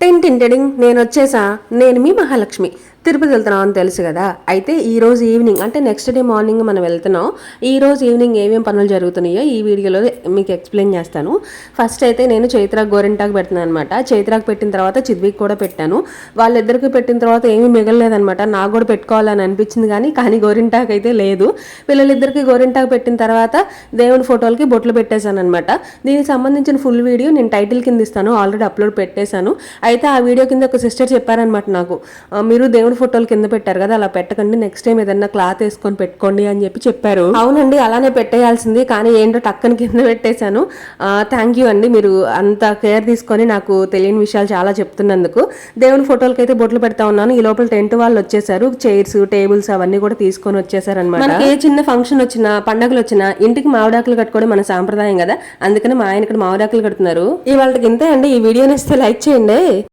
Ten టింటెడింగ్ నేను వచ్చేసా నేను మీ మహాలక్ష్మి. తిరుపతి వెళ్తున్నాం అని తెలుసు కదా. అయితే ఈ రోజు ఈవినింగ్ అంటే నెక్స్ట్ డే మార్నింగ్ మనం వెళ్తున్నాం. ఈ రోజు ఈవినింగ్ ఏమేమి పనులు జరుగుతున్నాయో ఈ వీడియోలో మీకు ఎక్స్ప్లెయిన్ చేస్తాను. ఫస్ట్ అయితే నేను చైత్రాకు గోరింటాకు పెడుతున్నాను అనమాట చైత్రాకు పెట్టిన తర్వాత చిద్వికి కూడా పెట్టాను. వాళ్ళిద్దరికి పెట్టిన తర్వాత ఏమీ మిగలలేదనమాట నాకు కూడా పెట్టుకోవాలని అనిపించింది కానీ కానీ గోరింటాకు అయితే లేదు. పిల్లలిద్దరికి గోరింటాకు పెట్టిన తర్వాత దేవుని ఫోటోలకి బొట్లు పెట్టేశాను అనమాట దీనికి సంబంధించిన ఫుల్ వీడియో నేను టైటిల్ కింద ఇస్తాను. ఆల్రెడీ అప్లోడ్ పెట్టేశాను. అయితే ఆ వీడియో కింద ఒక సిస్టర్ చెప్పారనమాట నాకు. మీరు దేవుని దేవుడి ఫోటోలు కింద పెట్టారు కదా అలా పెట్టకండి నెక్స్ట్ టైం ఏదన్నా క్లాత్ వేసుకొని పెట్టుకోండి అని చెప్పి చెప్పారు. అవునండి అలానే పెట్టేయాల్సింది కానీ ఏంటో టక్కని కింద పెట్టేశాను. థ్యాంక్ యూ అండి మీరు అంత కేర్ తీసుకొని నాకు తెలియని విషయాలు చాలా చెప్తున్నందుకు. దేవుని ఫోటోలకి అయితే బొట్లు పెడతా ఉన్నాను ఈ లోపల టెంట్ వాళ్ళు వచ్చేసారు చైర్స్ టేబుల్స్ అవన్నీ కూడా తీసుకొని వచ్చేసారు అనమాట ఏ చిన్న ఫంక్షన్ వచ్చినా పండగలు వచ్చినా ఇంటికి మామిడాకులు కట్టుకోవడం మన సాంప్రదాయం కదా అందుకని మా ఆయన ఇక్కడ మామిడాకులు కడుతున్నారు. ఇవాళకి ఇంతే అండి ఈ వీడియోని ఇస్తే లైక్ చేయండి.